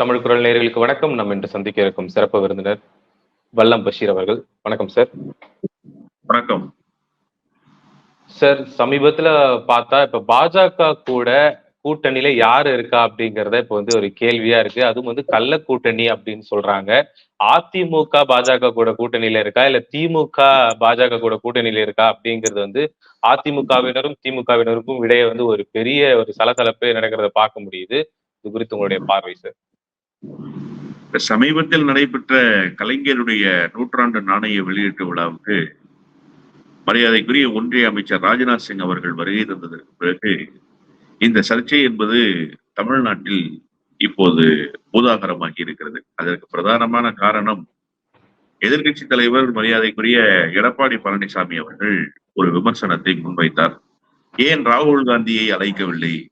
தமிழ் குரல் நேயர்களுக்கு வணக்கம். நம்ம இன்று சந்திக்க இருக்கும் சிறப்பு விருந்தினர் வல்லம் பஷீர் அவர்கள். வணக்கம் சார் வணக்கம். சார் சமீபத்துல பார்த்தா இப்ப பாஜக கூட கூட்டணியில யாரு இருக்கா அப்படிங்கறத இப்ப வந்து ஒரு கேள்வியா இருக்கு. அதுவும் வந்து கள்ள கூட்டணி அப்படின்னு சொல்றாங்க. அதிமுக பாஜக கூட கூட்டணியில இருக்கா? இல்ல திமுக பாஜக கூட கூட்டணியில இருக்கா அப்படிங்கிறது வந்து அதிமுகவினரும் திமுகவினருக்கும் இடையே வந்து ஒரு பெரிய ஒரு சலசலப்பே நடக்கிறத பார்க்க முடியுது. இது குறித்து உங்களுடைய பார்வை சார் சமீபத்தில் நடைபெற்ற கலைஞருடைய நூற்றாண்டு நாணய வெளியீட்டு விழாவுக்கு மரியாதைக்குரிய ஒன்றிய அமைச்சர் ராஜ்நாத் சிங் அவர்கள் வருகை தந்ததற்கு பிறகு இந்த சர்ச்சை என்பது தமிழ்நாட்டில் இப்போது பூதாகரமாகி இருக்கிறது. அதற்கு பிரதானமான காரணம் எதிர்கட்சி தலைவர் மரியாதைக்குரிய எடப்பாடி பழனிசாமி அவர்கள் ஒரு விமர்சனத்தை முன்வைத்தார். ஏன் ராகுல் காந்தியை அழைக்கவில்லை?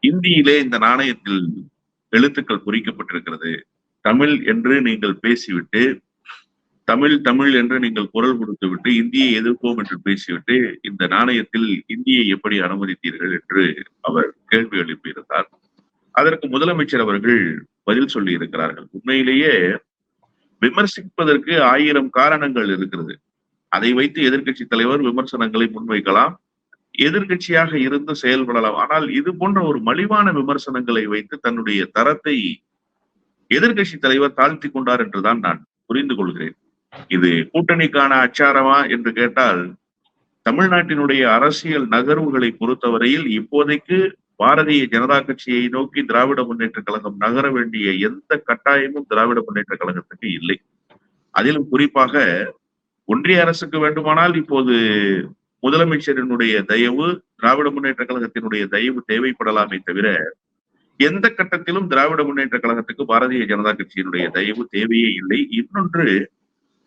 இந்தியிலே இந்த நாணயத்தில் எழுத்துக்கள் குறிக்கப்பட்டிருக்கிறது. தமிழ் என்று நீங்கள் பேசிவிட்டு தமிழ் தமிழ் என்று நீங்கள் குரல் கொடுத்து விட்டு இந்தியை எதிர்ப்போம் என்று பேசிவிட்டு இந்த நாணயத்தில் இந்தியை எப்படி அனுமதித்தீர்கள் என்று அவர் கேள்வி எழுப்பியிருந்தார் அதற்கு முதலமைச்சர் அவர்கள் பதில் சொல்லி இருக்கிறார்கள். உண்மையிலேயே விமர்சிப்பதற்கு ஆயிரம் காரணங்கள் இருக்கிறது. அதை வைத்து எதிர்கட்சி தலைவர் விமர்சனங்களை முன்வைக்கலாம் எதிர்கட்சியாக இருந்து செயல்படலாம். ஆனால் இது போன்ற ஒரு மலிவான விமர்சனங்களை வைத்து தன்னுடைய தரத்தை எதிர்கட்சி தலைவர் தாழ்த்தி கொண்டார் என்றுதான் நான் புரிந்து கொள்கிறேன். இது கூட்டணிக்கான அச்சாரமா என்று கேட்டால் தமிழ்நாட்டினுடைய அரசியல் நகர்வுகளை பொறுத்தவரையில் இப்போதைக்கு பாரதிய ஜனதா கட்சியை நோக்கி திராவிட முன்னேற்ற கழகம் நகர வேண்டிய எந்த கட்டாயமும் திராவிட முன்னேற்ற கழகத்துக்கு இல்லை. அதிலும் குறிப்பாக ஒன்றிய அரசுக்கு வேண்டுமானால் இப்போது முதலமைச்சரினுடைய தயவு திராவிட முன்னேற்ற கழகத்தினுடைய தயவு தேவைப்படலாமே தவிர எந்த கட்டத்திலும் திராவிட முன்னேற்ற கழகத்துக்கு பாரதிய ஜனதா கட்சியினுடைய தயவு தேவையே இல்லை. இன்னொன்று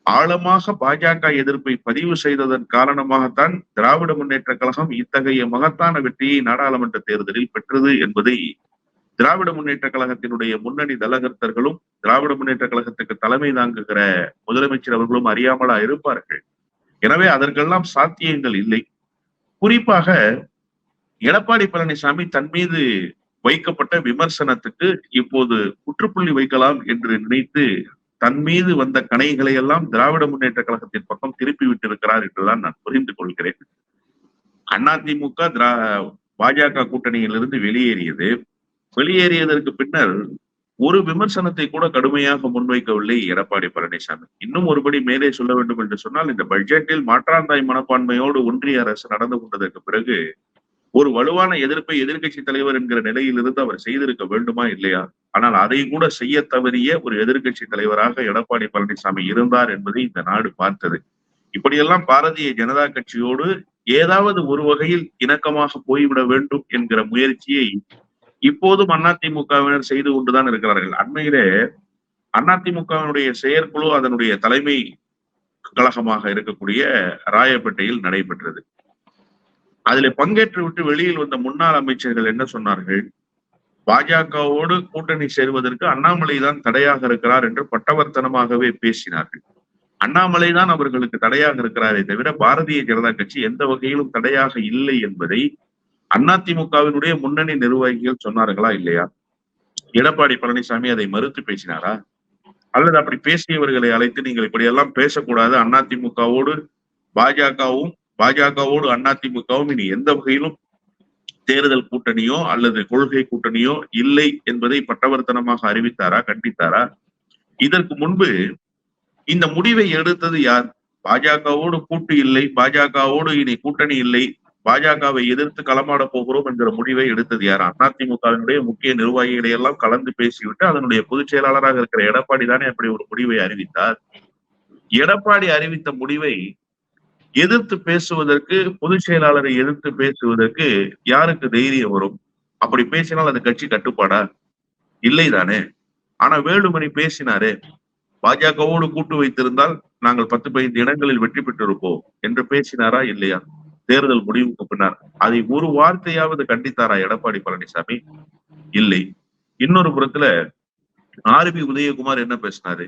ஆழமாக பாஜக எதிர்ப்பை பதிவு செய்ததன் காரணமாகத்தான் திராவிட முன்னேற்ற கழகம் இத்தகைய மகத்தான வெற்றியை நாடாளுமன்ற தேர்தலில் பெற்றது என்பதை திராவிட முன்னேற்ற கழகத்தினுடைய முன்னணி தலகர்த்தர்களும் திராவிட முன்னேற்ற கழகத்துக்கு தலைமை தாங்குகிற முதலமைச்சர் அவர்களும் அறியாமலா இருப்பார்கள். எனவே அதற்கெல்லாம் சாத்தியங்கள் இல்லை. குறிப்பாக எடப்பாடி பழனிசாமி தன் மீது வைக்கப்பட்ட விமர்சனத்துக்கு இப்போது முற்றுப்புள்ளி வைக்கலாம் என்று நினைத்து தன் மீது வந்த கணைகளை எல்லாம் திராவிட முன்னேற்ற கழகத்தின் பக்கம் திருப்பி விட்டிருக்கிறார் என்றுதான் நான் புரிந்து கொள்கிறேன். அதிமுக திரா பாஜக கூட்டணியிலிருந்து வெளியேறியது. வெளியேறியதற்கு பின்னர் ஒரு விமர்சனத்தை கூட கடுமையாக முன்வைக்கவில்லை எடப்பாடி பழனிசாமி. இன்னும் ஒருபடி மேலே சொல்ல வேண்டும் என்று சொன்னால் இந்த பட்ஜெட்டில் மாற்றாந்தாய் மனப்பான்மையோடு ஒன்றிய அரசு நடந்து கொண்டதற்கு பிறகு ஒரு வலுவான எதிர்ப்பை எதிர்கட்சி தலைவர் என்கிற நிலையிலிருந்து அவர் செய்திருக்க வேண்டுமா இல்லையா? ஆனால் அதை கூட செய்ய தவறிய ஒரு எதிர்கட்சி தலைவராக எடப்பாடி பழனிசாமி இருந்தார் என்பதை இந்த நாடு பார்த்தது. இப்படியெல்லாம் பாரதிய ஜனதா கட்சியோடு ஏதாவது ஒரு வகையில் இணக்கமாக போய்விட வேண்டும் என்கிற முயற்சியை இப்போதும் அதிமுகவினர் செய்து கொண்டுதான் இருக்கிறார்கள். அண்மையிலே அதிமுகவினுடைய செயற்குழு அதனுடைய தலைமை கழகமாக இருக்கக்கூடிய ராயப்பேட்டையில் நடைபெற்றது. அதில் பங்கேற்று விட்டு வெளியில் வந்த முன்னாள் அமைச்சர்கள் என்ன சொன்னார்கள்? பாஜகவோடு கூட்டணி சேர்வதற்கு அண்ணாமலை தான் தடையாக இருக்கிறார் என்று பட்டவர்த்தனமாகவே பேசினார்கள். அண்ணாமலை தான் அவர்களுக்கு தடையாக இருக்கிறாரே தவிர பாரதிய ஜனதா கட்சி எந்த வகையிலும் தடையாக இல்லை என்பதை அதிமுகவினுடைய முன்னணி நிர்வாகிகள் சொன்னார்களா இல்லையா? எடப்பாடி பழனிசாமி அதை மறுத்து பேசினாரா? அல்லது அப்படி பேசியவர்களை அழைத்து நீங்கள் இப்படியெல்லாம் பேசக்கூடாது அதிமுகவோடு பாஜகவும் பாஜகவோடு அதிமுகவும் இனி எந்த வகையிலும் தேர்தல் கூட்டணியோ அல்லது கொள்கை கூட்டணியோ இல்லை என்பதை பட்டவர்த்தனமாக அறிவித்தாரா கண்டித்தாரா? இதற்கு முன்பு இந்த முடிவை எடுத்தது யார்? பாஜகவோடு கூட்டு இல்லை பாஜகவோடு இனி கூட்டணி இல்லை பாஜகவை எதிர்த்து களமாட போகிறோம் என்கிற முடிவை எடுத்தது யார்? அதிமுகவினுடைய முக்கிய நிர்வாகிகளை எல்லாம் கலந்து பேசிவிட்டு அதனுடைய பொதுச் செயலாளராக இருக்கிற எடப்பாடி தானே அப்படி ஒரு முடிவை அறிவித்தார். எடப்பாடி அறிவித்த முடிவை எதிர்த்து பேசுவதற்கு பொதுச் செயலாளரை எதிர்த்து பேசுவதற்கு யாருக்கு தைரியம் வரும்? அப்படி பேசினால் அந்த கட்சி கட்டுப்பாடா? இல்லைதானே ஆனா வேலுமணி பேசினாரே பாஜகவோடு கூட்டு வைத்திருந்தால் நாங்கள் பத்து பதினைந்து இடங்களில் வெற்றி பெற்றிருப்போம் என்று பேசினாரா இல்லையா? தேர்தல் முடிவுக்கு பின்னர் அதை ஒரு வார்த்தையாவது கண்டித்தாரா எடப்பாடி பழனிசாமி? இல்லை. இன்னொரு புறத்துல ஆர் பி உதயகுமார் என்ன பேசினாரு?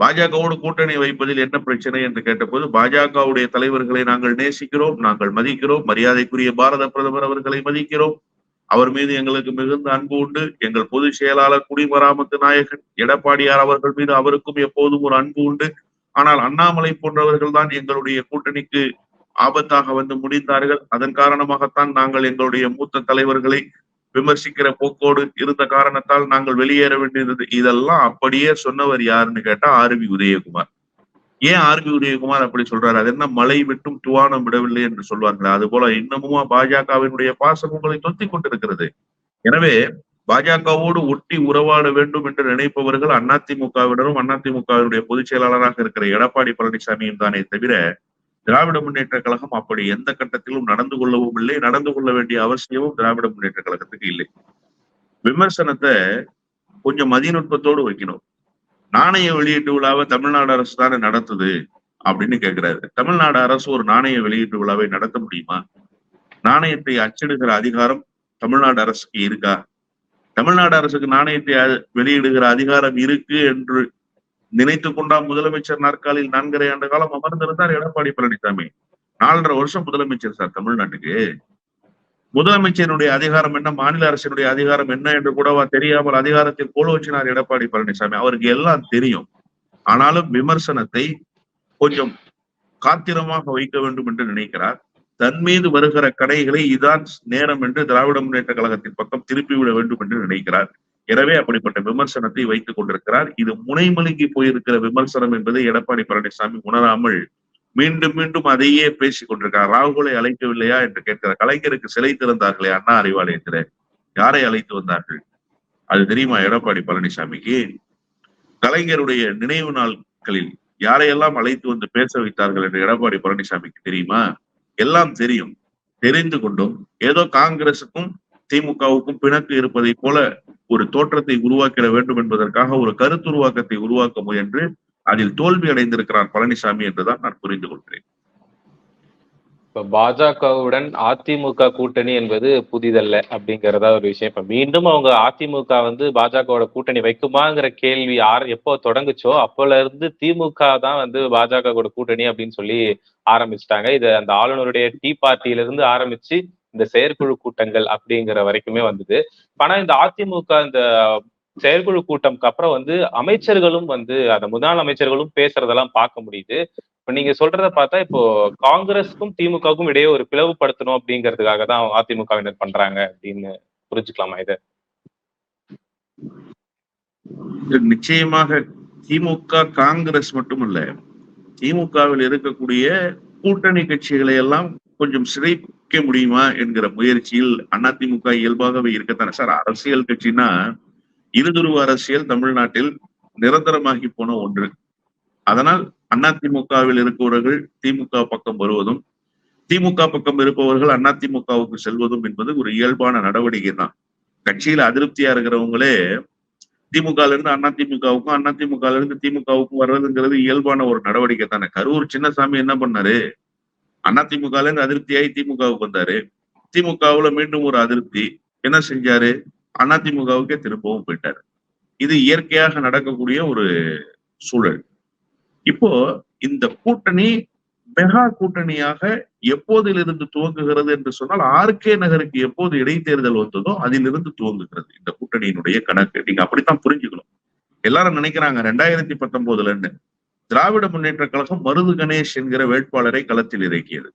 பாஜகவோடு கூட்டணி வைப்பதில் என்ன பிரச்சனை என்று கேட்டபோது பாஜகவுடைய தலைவர்களை நாங்கள் நேசிக்கிறோம் நாங்கள் மதிக்கிறோம் மரியாதைக்குரிய பாரத பிரதமர் அவர்களை மதிக்கிறோம். அவர் மீது எங்களுக்கு மிகுந்த அன்பு உண்டு. எங்கள் பொதுச் செயலாளர் குடிமராமத்து நாயகன் எடப்பாடியார் அவர்கள் மீது அவருக்கும் எப்போதும் ஒரு அன்பு உண்டு. ஆனால் அண்ணாமலை போன்றவர்கள் தான் எங்களுடைய கூட்டணிக்கு ஆபத்தாக வந்து முடிந்தார்கள். அதன் காரணமாகத்தான் நாங்கள் எங்களுடைய மூத்த தலைவர்களை விமர்சிக்கிற போக்கோடு இருந்த காரணத்தால் நாங்கள் வெளியேற வேண்டியிருந்தது. இதெல்லாம் அப்படியே சொன்னவர் யாருன்னு கேட்டா ஆர் வி உதயகுமார். ஏன் ஆர்வி உதயகுமார் அப்படி சொல்றாரு? அது என்ன மழை விட்டும் துவானம் விடவில்லை என்று சொல்வார்கள்? அது போல இன்னமுமா பாஜகவினுடைய பாசம் உங்களை தொத்திக் கொண்டிருக்கிறது. எனவே பாஜகவோடு ஒட்டி உறவாட வேண்டும் என்று நினைப்பவர்கள் அதிமுகவினரும் அதிமுகவினுடைய பொதுச் செயலாளராக இருக்கிற எடப்பாடி பழனிசாமியும் தானே தவிர திராவிட முன்னேற்ற கழகம் அப்படி எந்த கட்டத்திலும் நடந்து கொள்ளவும் இல்லை. நடந்து கொள்ள வேண்டிய அவசியமும் திராவிட முன்னேற்ற கழகத்துக்கு இல்லை. விமர்சனத்தை கொஞ்சம் மதிநுட்பத்தோடு வைக்கணும். நாணய வெளியீட்டு விழாவை தமிழ்நாடு அரசு தானே நடத்துது அப்படின்னு கேட்கிறாரு தமிழ்நாடு அரசு ஒரு நாணய வெளியீட்டு விழாவை நடத்த முடியுமா? நாணயத்தை அச்சிடுகிற அதிகாரம் தமிழ்நாடு அரசுக்கு இருக்கா? தமிழ்நாடு அரசுக்கு நாணயத்தை வெளியிடுகிற அதிகாரம் இருக்கு என்று நினைத்து கொண்டா முதலமைச்சர் நாற்காலில் நான்கரை ஆண்டு காலம் அமர்ந்திருந்தார் எடப்பாடி பழனிசாமி. நாலரை வருஷம் முதலமைச்சர் சார் தமிழ்நாட்டுக்கு. முதலமைச்சருடைய அதிகாரம் என்ன மாநில அரசினுடைய அதிகாரம் என்ன என்று கூடவா தெரியாமல் அதிகாரத்தில் போல வச்சினார் எடப்பாடி பழனிசாமி. அவருக்கு எல்லாம் தெரியும். ஆனாலும் விமர்சனத்தை கொஞ்சம் காத்திரமாக வைக்க வேண்டும் என்று நினைக்கிறார். தன் மீது வருகிற கடைகளை இதான் நேரம் என்று திராவிட முன்னேற்ற கழகத்தின் பக்கம் திருப்பிவிட வேண்டும் என்று நினைக்கிறார். எனவே அப்படிப்பட்ட விமர்சனத்தை வைத்துக் கொண்டிருக்கிறார். இது முனைமலுங்கி போயிருக்கிற விமர்சனம் என்பதை எடப்பாடி பழனிசாமி உணராமல் மீண்டும் மீண்டும் அதையே பேசிக் கொண்டிருக்கிறார். ராகுலை அழைக்கவில்லையா என்று கேட்கிறார் கலைஞருக்கு சிலை திறந்தார்களே அண்ணா அறிவாலயத்துல. யாரை அழைத்து வந்தார்கள்? அது தெரியுமா எடப்பாடி பழனிசாமிக்கு கலைஞருடைய நினைவு நாட்களில் யாரையெல்லாம் அழைத்து வந்து பேச வைத்தார்கள் என்று எடப்பாடி பழனிசாமிக்கு தெரியுமா? எல்லாம் தெரியும். தெரிந்து கொண்டும் ஏதோ காங்கிரசுக்கும் திமுகவுக்கும் பிணக்கு இருப்பதை போல ஒரு தோற்றத்தை உருவாக்கிட வேண்டும் என்பதற்காக ஒரு கருத்துருவாக்கத்தை உருவாக்க முயன்று அதில் தோல்வி அடைந்திருக்கிறார் பழனிசாமி என்றுதான் நான் புரிந்து கொள்கிறேன். இப்ப பாஜகவுடன் அதிமுக கூட்டணி என்பது புதிதல்ல அப்படிங்கறதா ஒரு விஷயம். இப்ப மீண்டும் அவங்க அதிமுக வந்து பாஜகவோட கூட்டணி வைக்குமாங்கிற கேள்வி யார் எப்போ தொடங்குச்சோ அப்போல இருந்து திமுக தான் வந்து பாஜகவோட கூட்டணி அப்படின்னு சொல்லி ஆரம்பிச்சிட்டாங்க. இது அந்த ஆளுநருடைய டீ பார்ட்டியில இருந்து ஆரம்பிச்சு இந்த செயற்குழு கூட்டங்கள் அப்படிங்கிற வரைக்குமே வந்தது. ஆனா இந்த அதிமுக இந்த செயற்குழு கூட்டம்க்கு அப்புறம் வந்து அமைச்சர்களும் வந்து அந்த முதல் அமைச்சர்களும் பேசுறதெல்லாம் பார்க்க முடியுது. இப்ப நீங்க சொல்றத பார்த்தா இப்போ காங்கிரஸுக்கும் திமுகவுக்கும் இடையே ஒரு பிளவுபடுத்தணும் அப்படிங்கிறதுக்காக தான் அதிமுகவினர் பண்றாங்க அப்படின்னு புரிஞ்சுக்கலாமா இதை? நிச்சயமாக திமுக காங்கிரஸ் மட்டுமல்ல திமுகவில் இருக்கக்கூடிய கூட்டணி கட்சிகளை எல்லாம் கொஞ்சம் சிதைக்க முடியுமா என்கிற முயற்சியில் அதிமுக இயல்பாகவே இருக்கத்தானே. சார் அரசியல் கட்சினா இருதுருவ அரசியல் தமிழ்நாட்டில் நிரந்தரமாகி போன ஒன்று. அதனால் அதிமுகவில் இருக்கிறவர்கள் திமுக பக்கம் வருவதும் திமுக பக்கம் இருப்பவர்கள் அதிமுகவுக்கு செல்வதும் என்பது ஒரு இயல்பான நடவடிக்கை தான் கட்சியில அதிருப்தியா இருக்கிறவங்களே திமுக இருந்து அதிமுகவுக்கும் அதிமுக இருந்து திமுகவுக்கும் வர்றதுங்கிறது இயல்பான ஒரு நடவடிக்கை தானே கரூர் சின்னசாமி என்ன பண்ணாரு? அதிமுகல இருந்து அதிருப்தியாகி திமுகவுக்கு வந்தாரு. திமுகவுல மீண்டும் ஒரு அதிருப்தி. என்ன செஞ்சாரு? அதிமுகவுக்கே திரும்பவும் போயிட்டாரு. இது இயற்கையாக நடக்கக்கூடிய ஒரு சூழல். இப்போ இந்த கூட்டணி மெகா கூட்டணியாக எப்போதிலிருந்து துவங்குகிறது என்று சொன்னால் ஆர்கே நகருக்கு எப்போது இடைத்தேர்தல் வந்ததோ அதிலிருந்து துவங்குகிறது இந்த கூட்டணியினுடைய கணக்கு. நீங்க அப்படித்தான் புரிஞ்சுக்கணும். எல்லாரும் நினைக்கிறாங்க ரெண்டாயிரத்தி பத்தொன்பதுலன்னு. திராவிட முன்னேற்ற கழகம் மருது கணேஷ் என்கிற வேட்பாளரை களத்தில் இறக்கியது.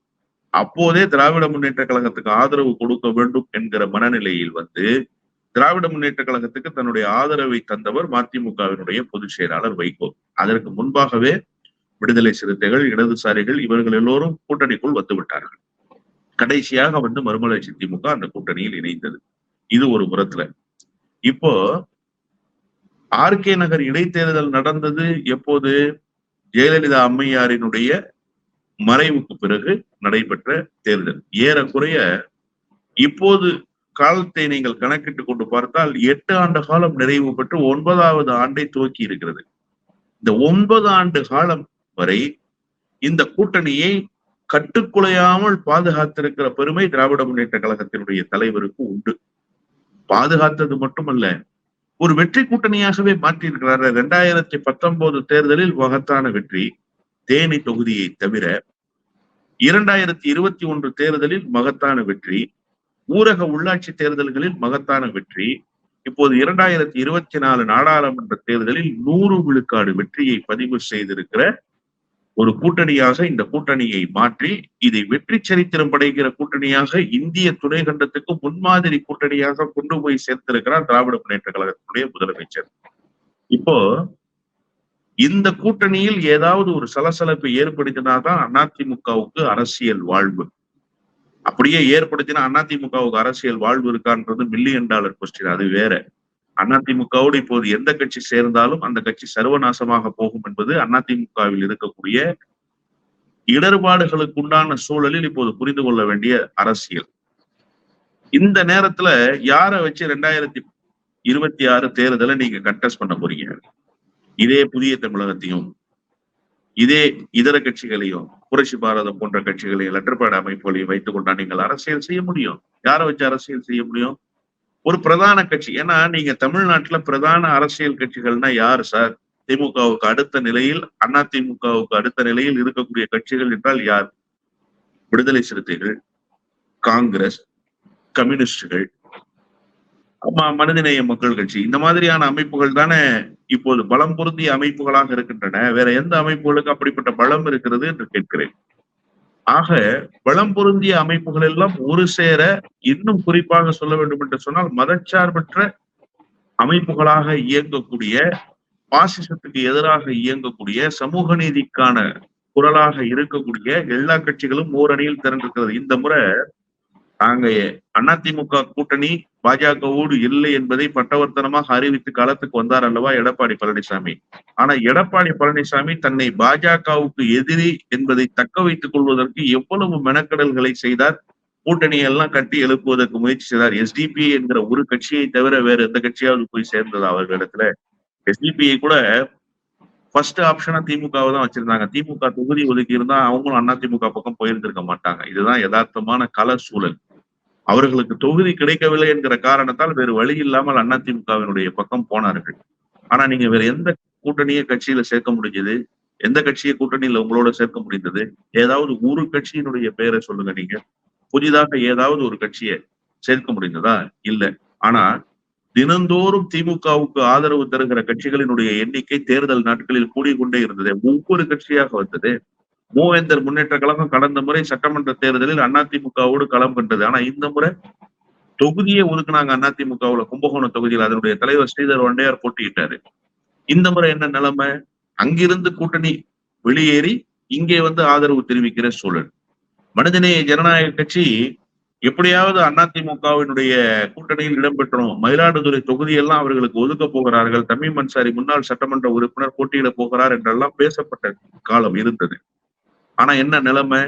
அப்போதே திராவிட முன்னேற்ற கழகத்துக்கு ஆதரவு கொடுக்க வேண்டும் என்கிற மனநிலையில் வந்து திராவிட முன்னேற்ற கழகத்துக்கு தன்னுடைய ஆதரவை தந்தவர் மதிமுகவினுடைய பொதுச் செயலாளர் வைகோ. அதற்கு முன்பாகவே விடுதலை சிறுத்தைகள் இடதுசாரிகள் இவர்கள் எல்லோரும் கூட்டணிக்குள் வந்து விட்டார்கள். கடைசியாக வந்து மறுமலர்ச்சி திமுக அந்த கூட்டணியில் இணைந்தது. இது ஒரு புறத்துல. இப்போ ஆர்கே நகர் இடைத்தேர்தல் நடந்தது. எப்போது? ஜெயலலிதா அம்மையாரினுடைய மறைவுக்கு பிறகு நடைபெற்ற தேர்தல். ஏறக்குறைய இப்போது காலத்தை நீங்கள் கணக்கிட்டுக் கொண்டு பார்த்தால் எட்டு ஆண்டு காலம் நிறைவு பெற்று ஒன்பதாவது ஆண்டை துவக்கி இருக்கிறது. இந்த ஒன்பது ஆண்டு காலம் வரை இந்த கூட்டணியை கட்டுக்குலையாமல் பாதுகாத்திருக்கிற பெருமை திராவிட முன்னேற்ற கழகத்தினுடைய தலைவருக்கு உண்டு. பாதுகாத்தது மட்டுமல்ல ஒரு வெற்றி கூட்டணியாகவே மாற்றியிருக்கிறார். இரண்டாயிரத்தி பத்தொன்பது தேர்தலில் மகத்தான வெற்றி. தேனி தொகுதியை தவிர இரண்டாயிரத்தி இருபத்தி ஒன்று தேர்தலில் மகத்தான வெற்றி. ஊரக உள்ளாட்சி தேர்தல்களில் மகத்தான வெற்றி. இப்போது இரண்டாயிரத்தி இருபத்தி நாலு நாடாளுமன்ற தேர்தலில் நூறு விழுக்காடு வெற்றியை பதிவு செய்திருக்கிற ஒரு கூட்டணியாக இந்த கூட்டணியை மாற்றி இதை வெற்றி சரித்திரம் படைக்கிற கூட்டணியாக இந்திய துணை கண்டத்துக்கு முன்மாதிரி கூட்டணியாக கொண்டு போய் சேர்த்திருக்கிறார் திராவிட முன்னேற்ற கழகத்தினுடைய முதலமைச்சர். இப்போ இந்த கூட்டணியில் ஏதாவது ஒரு சலசலப்பு ஏற்படுத்தினாதான் அதிமுகவுக்கு அரசியல் வாழ்வு. அப்படியே ஏற்படுத்தினா அதிமுகவுக்கு அரசியல் வாழ்வு இருக்கான்றது மில்லியன் டாலர் கொஸ்டின் அது வேற. அதிமுகவோடு இப்போது எந்த கட்சி சேர்ந்தாலும் அந்த கட்சி சர்வநாசமாக போகும் என்பது அதிமுகவில் இருக்கக்கூடிய இடர்பாடுகளுக்கு உண்டான சூழலில் இப்போது புரிந்து கொள்ள வேண்டிய அரசியல். இந்த நேரத்துல யார வச்சு ரெண்டாயிரத்தி இருபத்தி ஆறு தேர்தலை நீங்க கண்டெஸ்ட் பண்ண போறீங்க? இதே புதிய தமிழகத்தையும் இதே இதர கட்சிகளையும் புரட்சி பாரதம் போன்ற கட்சிகளையும் லெட்டர்பேட் அமைப்புகளையும் வைத்துக் கொண்டா நீங்கள் அரசியல் செய்ய முடியும். யாரை வச்சு அரசியல் செய்ய முடியும்? ஒரு பிரதான கட்சி. ஏன்னா நீங்க தமிழ்நாட்டுல பிரதான அரசியல் கட்சிகள்னா யாரு சார்? திமுகவுக்கு அடுத்த நிலையில் அதிமுகவுக்கு அடுத்த நிலையில் இருக்கக்கூடிய கட்சிகள் என்றால் யார்? விடுதலை சிறுத்தைகள் காங்கிரஸ் கம்யூனிஸ்டுகள் ஆமா மனிதநேய மக்கள் கட்சி. இந்த மாதிரியான அமைப்புகள் தானே இப்போது பலம் பொருந்திய அமைப்புகளாக இருக்கின்றன. வேற எந்த அமைப்புகளுக்கு அப்படிப்பட்ட பலம் இருக்கிறது என்று கேட்கிறேன். ஆக வளம் பொருந்திய அமைப்புகள் எல்லாம் ஒரு சேர இன்னும் குறிப்பாக சொல்ல வேண்டும் என்று சொன்னால் மதச்சார்பற்ற அமைப்புகளாக இயங்கக்கூடிய பாசிசத்துக்கு எதிராக இயங்கக்கூடிய சமூக நீதிக்கான குரலாக இருக்கக்கூடிய எல்லா கட்சிகளும் ஓரணியில் திரண்டிருக்கிறது. இந்த முறை நாங்க அதிமுக கூட்டணி பாஜகவோடு இல்லை என்பதை பட்டவர்த்தனமாக அறிவித்து களத்துக்கு வந்தார் அல்லவா எடப்பாடி பழனிசாமி? ஆனா எடப்பாடி பழனிசாமி தன்னை பாஜகவுக்கு எதிரி என்பதை தக்க வைத்துக் கொள்வதற்கு எவ்வளவு மெனக்கடல்களை செய்தார்? கூட்டணியெல்லாம் கட்டி எழுப்புவதற்கு முயற்சி செய்தார். எஸ்டிபி என்கிற ஒரு கட்சியை தவிர வேற எந்த கட்சியாவது போய் சேர்ந்தது அவர்களிடத்துல எஸ்டிபியை கூட ஃபர்ஸ்ட் ஆப்ஷனா திமுகவை தான் வச்சிருந்தாங்க. திமுக தொகுதி ஒதுக்கி இருந்தா அவங்களும் அதிமுக பக்கம் போயிருந்திருக்க மாட்டாங்க. இதுதான் யதார்த்தமான கள சூழல். அவர்களுக்கு தொகுதி கிடைக்கவில்லை என்கிற காரணத்தால் வேறு வழி இல்லாமல் அதிமுகவினுடைய பக்கம் போனார்கள். ஆனா நீங்க வேற எந்த கூட்டணியை கட்சியில சேர்க்க முடிஞ்சது? எந்த கட்சியை கூட்டணியில உங்களோட சேர்க்க முடிந்தது? ஏதாவது ஒரு கட்சியினுடைய பெயரை சொல்லுங்க நீங்க. புதிதாக ஏதாவது ஒரு கட்சியை சேர்க்க முடிந்ததா? இல்ல. ஆனா தினந்தோறும் திமுகவுக்கு ஆதரவு தருகிற கட்சிகளினுடைய எண்ணிக்கை தேர்தல் நாட்களில் கூடிக்கொண்டே இருந்தது. ஒவ்வொரு கட்சியாக வந்தது. மூவேந்தர் முன்னேற்ற கழகம் கடந்த முறை சட்டமன்ற தேர்தலில் அதிமுகவோடு களம் கண்டது ஆனா இந்த முறை தொகுதியை ஒதுக்குனாங்க அதிமுகவுல கும்பகோணம் தொகுதியில் அதனுடைய தலைவர் ஸ்ரீதர் வண்டையார் போட்டியிட்டாரு. இந்த முறை என்ன நிலைமை? அங்கிருந்து கூட்டணி வெளியேறி இங்கே வந்து ஆதரவு தெரிவிக்கிற சூழல். மனிதநேய ஜனநாயக கட்சி எப்படியாவது அதிமுகவினுடைய கூட்டணியில் இடம்பெற்றோம். மயிலாடுதுறை தொகுதியெல்லாம் அவர்களுக்கு ஒதுக்க போகிறார்கள். தமிழ் மன்சாரி முன்னாள் சட்டமன்ற உறுப்பினர் போட்டியிட போகிறார் என்றெல்லாம் பேசப்பட்ட காலம் இருந்தது. ஆனா என்ன நிலைமை?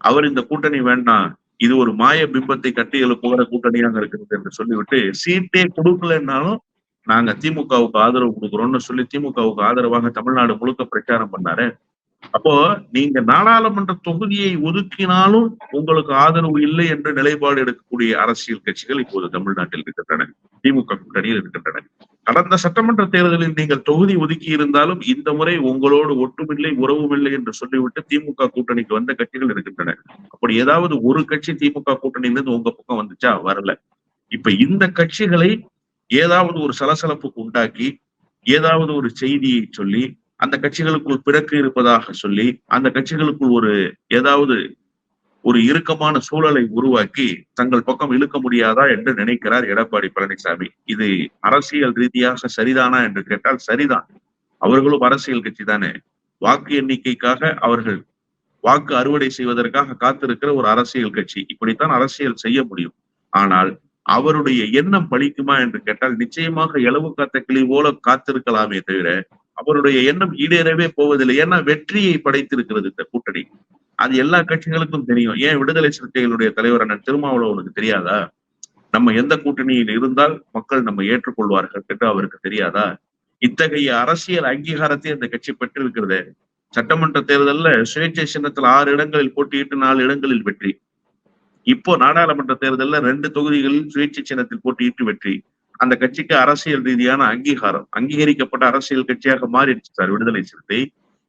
அவர் இந்த கூட்டணி வேண்டாம் இது ஒரு மாய பிம்பத்தை கட்டி எழுப்புகிற கூட்டணியாக இருக்கிறது என்று சொல்லிவிட்டு சீட்டே கொடுக்கலன்னாலும் நாங்க திமுகவுக்கு ஆதரவு கொடுக்குறோம்னு சொல்லி திமுகவுக்கு ஆதரவாக தமிழ்நாடு முழுக்க பிரச்சாரம் பண்ணாரு. அப்போ நீங்க நாடாளுமன்ற தொகுதியை ஒதுக்கினாலும் உங்களுக்கு ஆதரவு இல்லை என்று நிலைப்பாடு எடுக்கக்கூடிய அரசியல் கட்சிகள் இப்போது தமிழ்நாட்டில் இருக்கின்றன. திமுக கூட்டணியில் இருக்கின்றன. கடந்த சட்டமன்ற தேர்தலில் நீங்கள் தொகுதி ஒதுக்கி இருந்தாலும் இந்த முறை உங்களோடு ஒட்டுமில்லை உறவும் இல்லை என்று சொல்லிவிட்டு திமுக கூட்டணிக்கு வந்த கட்சிகள் இருக்கின்றன. அப்படி ஏதாவது ஒரு கட்சி திமுக கூட்டணியிலிருந்து உங்க பக்கம் வந்துச்சா? வரல. இப்ப இந்த கட்சிகளை ஏதாவது ஒரு சலசலப்புக்கு உண்டாக்கி ஏதாவது ஒரு செய்தியை சொல்லி அந்த கட்சிகளுக்குள் பிறக்கு இருப்பதாக சொல்லி அந்த கட்சிகளுக்குள் ஒரு ஏதாவது ஒரு இறுக்கமான சூழலை உருவாக்கி தங்கள் பக்கம் இழுக்க முடியாதா என்று நினைக்கிறார் எடப்பாடி பழனிசாமி. இது அரசியல் ரீதியாக சரிதானா என்று கேட்டால் சரிதான். அவர்களும் அரசியல் கட்சி தானே. வாக்கு எண்ணிக்கைக்காக அவர்கள் வாக்கு அறுவடை செய்வதற்காக காத்திருக்கிற ஒரு அரசியல் கட்சி. இப்படித்தான் அரசியல் செய்ய முடியும். ஆனால் அவருடைய எண்ணம் பலிக்குமா என்று கேட்டால் நிச்சயமாக எளவு காத்த கிளி போல காத்திருக்கலாமே தவிர அவருடைய எண்ணம் ஈடேறவே போவதில்லை. ஏன்னா வெற்றியை படைத்திருக்கிறது இந்த கூட்டணி. அது எல்லா கட்சிகளுக்கும் தெரியும். ஏன் விடுதலை சிறுத்தைகளுடைய தலைவர் அண்ணன் திருமாவளவனுக்கு தெரியாதா? நம்ம எந்த கூட்டணியில் இருந்தால் மக்கள் நம்ம ஏற்றுக்கொள்வார்கள் என்று அவருக்கு தெரியாதா? இத்தகைய அரசியல் அங்கீகாரத்தை அந்த கட்சி பெற்றிருக்கிறது. சட்டமன்ற தேர்தல்ல சுயேட்சை சின்னத்தில் ஆறு இடங்களில் போட்டியிட்டு நாலு இடங்களில் வெற்றி. இப்போ நாடாளுமன்ற தேர்தலில் ரெண்டு தொகுதிகளில் சுயேட்சை சின்னத்தில் போட்டியிட்டு வெற்றி. அந்த கட்சிக்கு அரசியல் ரீதியான அங்கீகாரம் அங்கீகரிக்கப்பட்ட அரசியல் கட்சியாக மாறிடுச்சு சார் விடுதலை சிறுத்தை.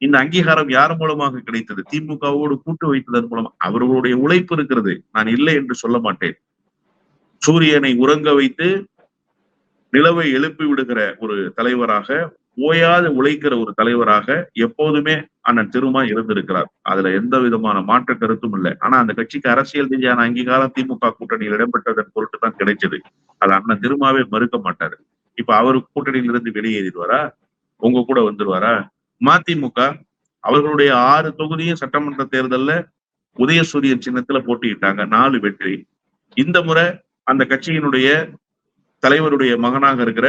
இந்த அங்கீகாரம் யார் மூலமாக கிடைத்தது? திமுகவோடு கூட்டு வைத்ததன் மூலம் அவர்களுடைய உழைப்பு இருக்கிறது. நான் இல்லை என்று சொல்ல மாட்டேன். சூரியனை உறங்க வைத்து நிலவை எழுப்பி விடுகிற ஒரு தலைவராக ஓயாது உழைக்கிற ஒரு தலைவராக எப்போதுமே அண்ணன் திருமா இருந்திருக்கிறார். அதுல எந்த விதமான மாற்ற கருத்தும் இல்லை. ஆனா அந்த கட்சிக்கு அரசியல் ரீதியான அங்கீகாரம் திமுக கூட்டணியில் இடம்பெற்றதன் பொருட்டு தான் கிடைச்சது. அது அண்ணன் திருமாவே மறுக்க மாட்டாரு. இப்ப அவரு கூட்டணியில இருந்து வெளியேறிடுவாரா? உங்க கூட வந்துருவாரா? மதிமுக அவர்களுடைய ஆறு தொகுதியும் சட்டமன்ற தேர்தல்ல உதயசூரியன் சின்னத்துல போட்டியிட்டாங்க. நாலு வெற்றி. இந்த முறை அந்த கட்சியினுடைய தலைவருடைய மகனாக இருக்கிற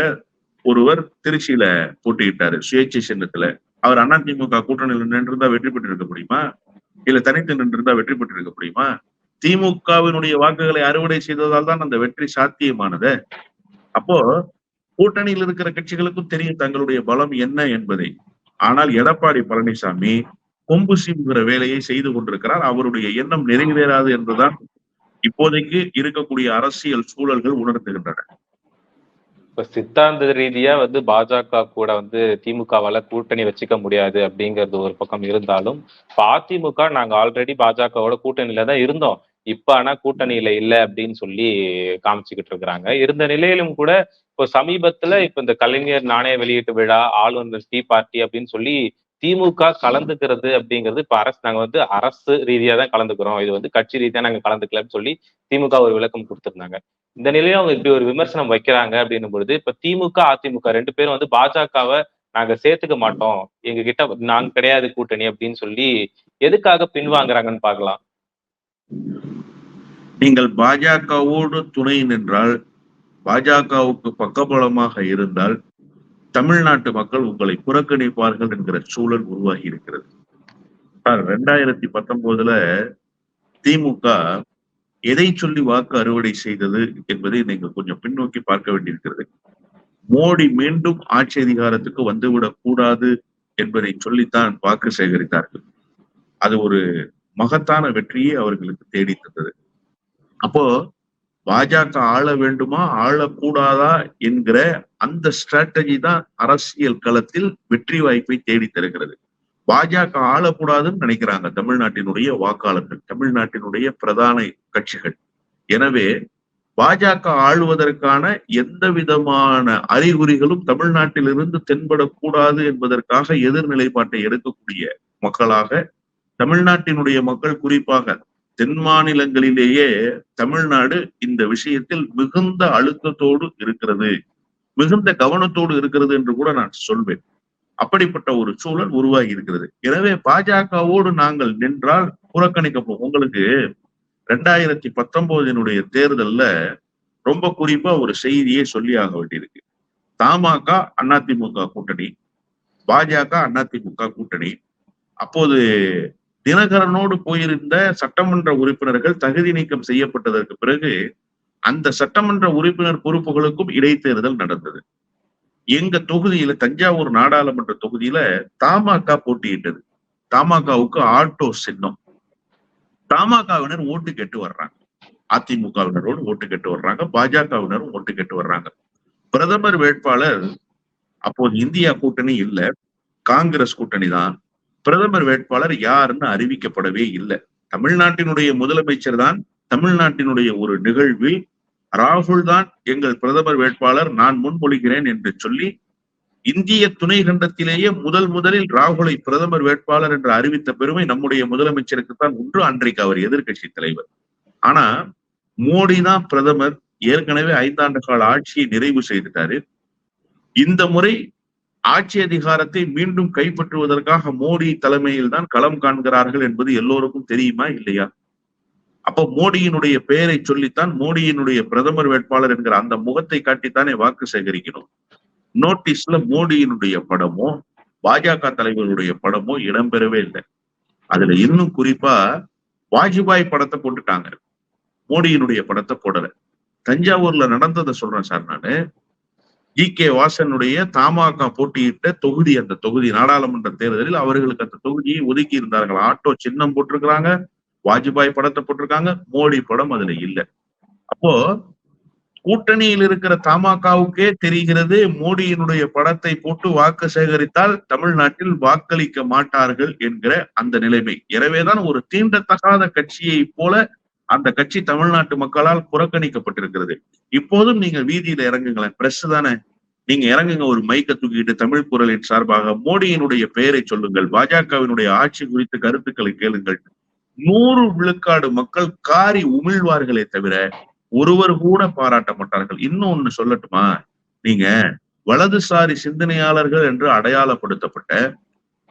ஒருவர் திருச்சியில போட்டியிட்டாரு சுயேட்சை சின்னத்துல. அவர் அதிமுக கூட்டணியில் நின்றிருந்தா வெற்றி பெற்றிருக்க முடியுமா? இல்ல தனித்து நின்றிருந்தா வெற்றி பெற்றிருக்க முடியுமா? திமுகவினுடைய வாக்குகளை அறுவடை செய்ததால் தான் அந்த வெற்றி சாத்தியமானது. அப்போ கூட்டணியில் இருக்கிற கட்சிகளுக்கும் தெரியும் தங்களுடைய பலம் என்ன என்பதை. ஆனால் எடப்பாடி பழனிசாமி கொம்பு சீவுகிற வேலையை செய்து கொண்டிருக்கிறார். அவருடைய எண்ணம் நிறைவேறாது என்றுதான் இப்போதைக்கு இருக்கக்கூடிய அரசியல் சூழல்கள் உணர்த்துகின்றன. இப்ப சித்தாந்த ரீதியா வந்து பாஜக கூட வந்து திமுகவால கூட்டணி வச்சுக்க முடியாது அப்படிங்கிறது ஒரு பக்கம் இருந்தாலும் அதிமுக நாங்க ஆல்ரெடி பாஜகவோட கூட்டணியில தான் இருந்தோம். இப்ப ஆனா கூட்டணியில இல்ல அப்படின்னு சொல்லி காமிச்சுக்கிட்டு இருக்கிறாங்க. இருந்த நிலையிலும் கூட இப்போ சமீபத்துல இப்ப இந்த கலைஞர் நாணய வெளியீட்டு விழா ஆளுநர் டீ பார்ட்டி அப்படின்னு சொல்லி திமுக கலந்துக்கிறது அப்படிங்கிறது இப்ப அரசு நாங்க வந்து அரசு ரீதியா தான் கலந்துக்கிறோம். இது வந்து கட்சி ரீதியா நாங்க கலந்துக்கலன்னு சொல்லி திமுக ஒரு விளக்கம் கொடுத்திருந்தாங்க. இந்த நிலையில அவங்க இப்படி ஒரு விமர்சனம் வைக்கிறாங்க அப்படின்னும் பொழுது இப்ப திமுக அதிமுக ரெண்டு பேரும் வந்து பாஜகவை நாங்க சேர்த்துக்க மாட்டோம். எங்க கிட்ட நாங்க கிடையாது கூட்டணி அப்படின்னு சொல்லி எதுக்காக பின்வாங்குறாங்கன்னு பார்க்கலாம். நீங்கள் பாஜகவோடு துணை நின்றால் பாஜகவுக்கு பக்கபலமாக இருந்தால் தமிழ்நாட்டு மக்கள் உங்களை புறக்கணிப்பார்கள் என்கிற சூழல் உருவாகி இருக்கிறது. சார் ரெண்டாயிரத்தி பத்தொன்பதுல திமுக எதை சொல்லி வாக்கு அறுவடை செய்தது என்பதை நீங்கள் கொஞ்சம் பின்னோக்கி பார்க்க வேண்டியிருக்கிறது. மோடி மீண்டும் ஆட்சி அதிகாரத்துக்கு வந்துவிடக் கூடாது என்பதை சொல்லித்தான் வாக்கு சேகரித்தார்கள். அது ஒரு மகத்தான வெற்றியை அவர்களுக்கு தேடி தந்தது. அப்போ பாஜக ஆள வேண்டுமா? ஆளக்கூடாதா? என்கிற அந்த ஸ்ட்ராட்டஜி தான் அரசியல் களத்தில் வெற்றி வாய்ப்பை தேடி தருகிறது. பாஜக ஆளக்கூடாதுன்னு நினைக்கிறாங்க தமிழ்நாட்டினுடைய வாக்காளர்கள் தமிழ்நாட்டினுடைய பிரதான கட்சிகள். எனவே பாஜக ஆளுவதற்கான எந்த விதமான அறிகுறிகளும் தமிழ்நாட்டிலிருந்து தென்படக்கூடாது என்பதற்காக எதிர்நிலைப்பாட்டை எடுக்கக்கூடிய மக்களாக தமிழ்நாட்டினுடைய மக்கள் குறிப்பாக தென் மாநிலங்களிலேயே தமிழ்நாடு இந்த விஷயத்தில் மிகுந்த அழுத்தத்தோடு இருக்கிறது. மிகுந்த கவனத்தோடு இருக்கிறது என்று கூட நான் சொல்வேன். அப்படிப்பட்ட ஒரு சூழல் உருவாகி இருக்கிறது. எனவே பாஜகவோடு நாங்கள் நின்றால் புறக்கணிக்கப்போம் உங்களுக்கு ரெண்டாயிரத்தி பத்தொன்பதினுடைய தேர்தல்ல ரொம்ப குறிப்பா ஒரு செய்தியை சொல்லி ஆக வேண்டியிருக்கு. தமாக அதிமுக கூட்டணி பாஜக அதிமுக கூட்டணி. அப்போது தினகரனோடு போயிருந்த சட்டமன்ற உறுப்பினர்கள் தகுதி நீக்கம் செய்யப்பட்டதற்கு பிறகு அந்த சட்டமன்ற உறுப்பினர் பொறுப்புகளுக்கும் இடைத்தேர்தல் நடந்தது. எங்க தொகுதியில தஞ்சாவூர் நாடாளுமன்ற தொகுதியில தமாக போட்டியிட்டது. தமாகவுக்கு ஆட்டோ சின்னம். தமாகவினர் ஓட்டு கேட்டு வர்றாங்க. அதிமுகவினரோடு ஓட்டு கேட்டு வர்றாங்க. பாஜகவினரும் ஓட்டு கேட்டு வர்றாங்க. பிரதமர் வேட்பாளர் அப்போது இந்தியா கூட்டணி இல்ல. காங்கிரஸ் கூட்டணி தான் பிரதமர் வேட்பாளர் யாருன்னு அறிவிக்கப்படவே இல்லை. தமிழ்நாட்டினுடைய முதலமைச்சர் தான் தமிழ்நாட்டினுடைய ஒரு நிகழ்வில் ராகுல் தான் எங்கள் பிரதமர் வேட்பாளர் நான் முன்மொழிகிறேன் என்று சொல்லி இந்திய துணை கண்டத்திலேயே முதல் முதலில் ராகுலை பிரதமர் வேட்பாளர் என்று அறிவித்த பெருமை நம்முடைய முதலமைச்சருக்கு தான் ஒன்று அன்றைக்கு அவர் எதிர்கட்சி தலைவர். ஆனா மோடி தான் பிரதமர் ஏற்கனவே ஐந்தாண்டு கால ஆட்சியை நிறைவு செய்துட்டாரு. இந்த முறை ஆட்சி அதிகாரத்தை மீண்டும் கைப்பற்றுவதற்காக மோடி தலைமையில் தான் களம் காண்கிறார்கள் என்பது எல்லோருக்கும் தெரியுமா இல்லையா? அப்ப மோடியினுடைய பெயரை சொல்லித்தான் மோடியினுடைய பிரதமர் வேட்பாளர் என்கிற அந்த முகத்தை காட்டித்தானே வாக்கு சேகரிக்கணும். நோட்டீஸ்ல மோடியினுடைய படமோ பாஜக தலைவர்களுடைய படமோ இடம்பெறவே இல்லை. அதுல இன்னும் குறிப்பா வாஜ்பாய் படத்தை போட்டுட்டாங்க. மோடியினுடைய படத்தை போடல. தஞ்சாவூர்ல நடந்ததை சொல்றேன் சார் நானு. G K. வாசனுடைய தமாக போட்டியிட்ட தொகுதி அந்த தொகுதி நாடாளுமன்ற தேர்தலில் அவர்களுக்கு அந்த தொகுதியை ஒதுக்கி இருந்தார்கள். ஆட்டோ சின்னம் போட்டிருக்கிறாங்க வாஜ்பாய் படத்தை போட்டிருக்காங்க மோடி படம் அதுல இல்ல. அப்போ கூட்டணியில் இருக்கிற தமாகவுக்கே தெரிகிறது மோடியினுடைய படத்தை போட்டு வாக்கு சேகரித்தால் தமிழ்நாட்டில் வாக்களிக்க மாட்டார்கள் என்கிற அந்த நிலைமை. எனவேதான் ஒரு தீண்டத்தகாத கட்சியை போல அந்த கட்சி தமிழ்நாட்டு மக்களால் புறக்கணிக்கப்பட்டிருக்கிறது. இப்போதும் நீங்கள் வீதியில இறங்குங்களேன். பிரஸ் தானே. நீங்க இறங்குங்க ஒரு மைக்க தூக்கிட்டு தமிழ் குரலின் சார்பாக மோடியினுடைய பெயரை சொல்லுங்கள் பாஜகவினுடைய ஆட்சி குறித்த கருத்துக்களை கேளுங்கள். நூறு விழுக்காடு மக்கள் காரி உமிழ்வார்களே தவிர ஒருவர் கூட பாராட்ட மாட்டார்கள். இன்னும் ஒண்ணு சொல்லட்டுமா? நீங்க வலதுசாரி சிந்தனையாளர்கள் என்று அடையாளப்படுத்தப்பட்ட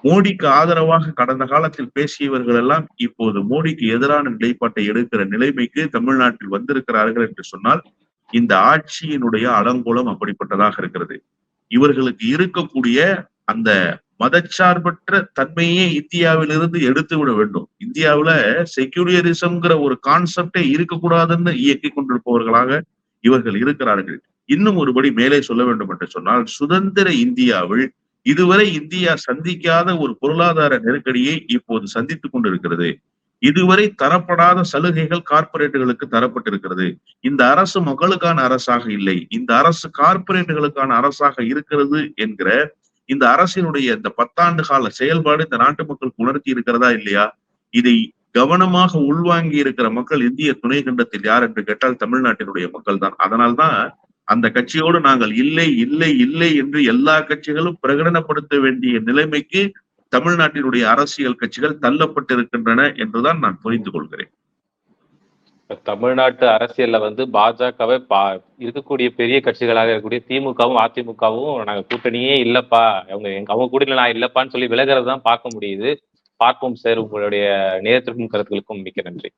மோடிக்கு ஆதரவாக கடந்த காலத்தில் பேசியவர்கள் எல்லாம் இப்போது மோடிக்கு எதிரான நிலைப்பாட்டை எடுக்கிற நிலைமைக்கு தமிழ்நாட்டில் வந்திருக்கிறார்கள் என்று சொன்னால் இந்த ஆட்சியினுடைய அலங்கோலம் அப்படிப்பட்டதாக இருக்கிறது. இவர்களுக்கு இருக்கக்கூடிய அந்த மதச்சார்பற்ற தன்மையே இந்தியாவிலிருந்து எடுத்து விட வேண்டும். இந்தியாவில செக்யூரியரிசம்ங்கிற ஒரு கான்செப்டே இருக்கக்கூடாதுன்னு இயக்கி கொண்டிருப்பவர்களாக இவர்கள் இருக்கிறார்கள். இன்னும் ஒருபடி மேலே சொல்ல வேண்டும் என்று சொன்னால் சுதந்திர இந்தியாவில் இதுவரை இந்தியா சந்திக்காத ஒரு பொருளாதார நெருக்கடியை இப்போது சந்தித்துக் கொண்டிருக்கிறது. இதுவரை தரப்படாத சலுகைகள் கார்பரேட்டுகளுக்கு தரப்பட்டிருக்கிறது. இந்த அரசு மக்களுக்கான அரசாக இல்லை. இந்த அரசு கார்ப்பரேட்டுகளுக்கான அரசாக இருக்கிறது என்கிற இந்த அரசினுடைய இந்த பத்தாண்டு கால செயல்பாடு இந்த நாட்டு மக்களுக்கு உணர்த்தி இருக்கிறதா இல்லையா? இதை கவனமாக உள்வாங்கி இருக்கிற மக்கள் இந்திய துணை கண்டத்தில் யார் என்று கேட்டால் தமிழ்நாட்டினுடைய மக்கள் தான் அதனால்தான் அந்த கட்சியோடு நாங்கள் இல்லை இல்லை இல்லை என்று எல்லா கட்சிகளும் பிரகடனப்படுத்த வேண்டிய நிலைமைக்கு தமிழ்நாட்டினுடைய அரசியல் கட்சிகள் தள்ளப்பட்டிருக்கின்றன என்றுதான் நான் புரிந்து கொள்கிறேன். தமிழ்நாட்டு அரசியல்ல வந்து பாஜகவை பா இருக்கக்கூடிய பெரிய கட்சிகளாக இருக்கக்கூடிய திமுகவும் அதிமுகவும் நாங்க கூட்டணியே இல்லப்பா. அவங்க எங்க அவங்க கூட நான் இல்லப்பான்னு சொல்லி விலகிறது தான் பார்க்க முடியுது. பார்ப்போம் சார் உங்களுடைய நேரத்திற்கும் கருத்துக்களுக்கும் மிக்க நன்றி.